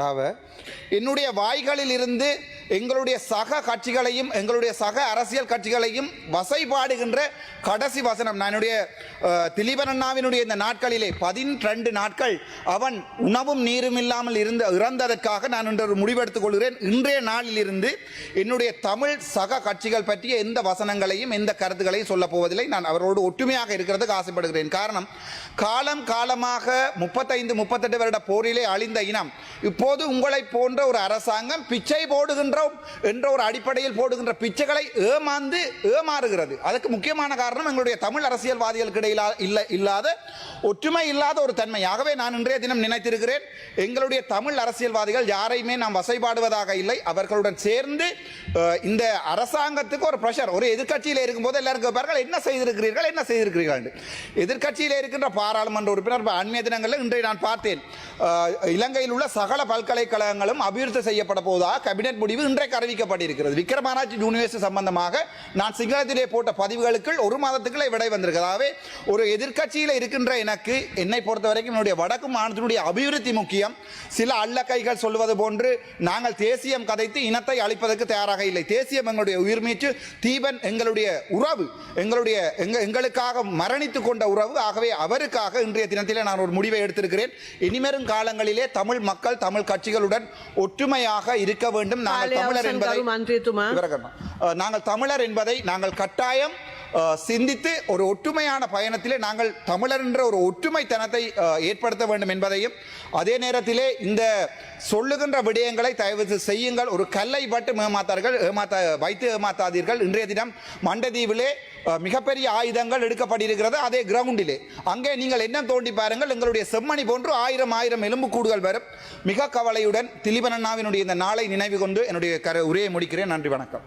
தாவ என்னுடைய வாய்களில் இருந்து எங்களுடைய சக கட்சிகளையும் எங்களுடைய சக அரசியல் கட்சிகளையும் வசைபாடுகின்ற கடைசி வசனம். நான் என்னுடைய திலீபன் அண்ணாவினுடைய இந்த நாட்களிலே பதின்ரெண்டு நாட்கள் அவன் உணவும் நீரும் இல்லாமல் இருந்த இறந்ததற்காக நான் இன்று ஒரு முடிவெடுத்துக் கொள்கிறேன். இன்றைய நாளில் இருந்து என்னுடைய தமிழ் சக கட்சிகள் பற்றிய எந்த வசனங்களையும் எந்த கருத்துக்களையும் சொல்லப் போவதில்லை. நான் அவரோடு ஒற்றுமையாக இருக்கிறதுக்கு ஆசைப்படுகிறேன். காரணம் காலம் காலமாக முப்பத்தைந்து முப்பத்தெட்டு வருட போரிலே அழிந்த இனம் இப்போது உங்களை போன்ற ஒரு அரசாங்கம் பிச்சை போடுகின்றோம் என்ற ஒரு அடிப்படையில் போடுகின்ற பிச்சைகளை ஏமாந்து ஏமாறுகிறது. அதுக்கு முக்கியமான காரணம் எங்களுடைய தமிழ் அரசியல்வாதிகளுக்கு இடையிலா இல்லை இல்லாத ஒற்றுமை இல்லாத ஒரு தன்மை ஆகவே நான் இன்றைய தினம் நினைத்திருக்கிறேன். எங்களுடைய தமிழ் அரசியல்வாதிகள் யாரையுமே நாம் வசைபாடுவதாக இல்லை. அவர்களுடன் சேர்ந்து இந்த அரசாங்கத்துக்கு ஒரு ப்ரெஷர் ஒரு எதிர்க்கட்சியில் இருக்கும்போது எல்லாரும் கேட்பார்கள் என்ன செய்திருக்கிறீர்கள் என்ன செய்திருக்கிறீர்கள்? எதிர்கட்சியில் எதிர்க்கட்சியில் இருக்கின்ற பாராளுமன்ற உறுப்பினர் அண்மைய தினங்களில் இன்றைய நான் பார்த்தேன். இலங்கையில் உள்ள சகல பல்கலைக்கழகங்களும் அபிவிருத்தி செய்யப்பட போவதாக கேபினெட் முடிவு இன்றைக்கு அறிவிக்கப்பட்டிருக்கிறது. விக்ரமாராஜ் யூனிவர்சிட்டி சம்பந்தமாக நான் சிங்களத்திலே போட்ட பதிவுகளுக்குள் ஒரு மாதத்துக்குள்ளே விடை வந்திருக்கிறது. ஒரு எதிர்க்கட்சியில் இருக்கின்ற எனக்கு என்னை பொறுத்த வரைக்கும் என்னுடைய வடக்கு மாநிலத்தினுடைய அபிவிருத்தி முக்கியம். சில அல்லக்கைகள் சொல்வது போன்று நாங்கள் தேசியம் கதைத்து இனத்தை அழிப்பதற்கு தயாராக இல்லை. தேசியம் எங்களுடைய உயிர் மீச்சு தீபன் எங்களுடைய உறவு எங்களுடைய எங்களுக்காக மரணித்து கொண்ட உறவு. ஆகவே அவருக்காக இன்றைய தினத்திலே நான் ஒரு முடிவை எடுத்திருக்கிறேன். இனிமேலும் காலங்களிலே தமிழ் மக்கள் தமிழ் கட்சிகளுடன் ஒற்றுமையாக இருக்க வேண்டும். நாங்கள் தமிழர் என்பதை நாங்கள் தமிழர் என்பதை நாங்கள் கட்டாயம் சிந்தித்து ஒரு ஒற்றுமையான பயணத்திலே நாங்கள் தமிழர் என்ற ஒரு ஒற்றுமைத்தனத்தை ஏற்படுத்த வேண்டும் என்பதையும் அதே நேரத்திலே இந்த சொல்லுகின்ற விடயங்களை தயவு செய்யுங்கள். ஒரு கல்லை பட்டு ஏமாத்தார்கள் ஏமாத்த வைத்து ஏமாத்தாதீர்கள். இன்றைய தினம் மண்டதீவிலே மிகப்பெரிய ஆயுதங்கள் எடுக்கப்பட்டிருக்கிறது. அதே கிரவுண்டிலே அங்கே நீங்கள் என்ன தோண்டி பாருங்கள். எங்களுடைய செம்மணி போன்று ஆயிரம் ஆயிரம் எலும்புக்கூடுகள் வரும். மிக கவலையுடன் திலீபன் அண்ணாவினுடைய இந்த நாளை நினைவு கொண்டு என்னுடைய கர உரையை முடிக்கிறேன். நன்றி வணக்கம்.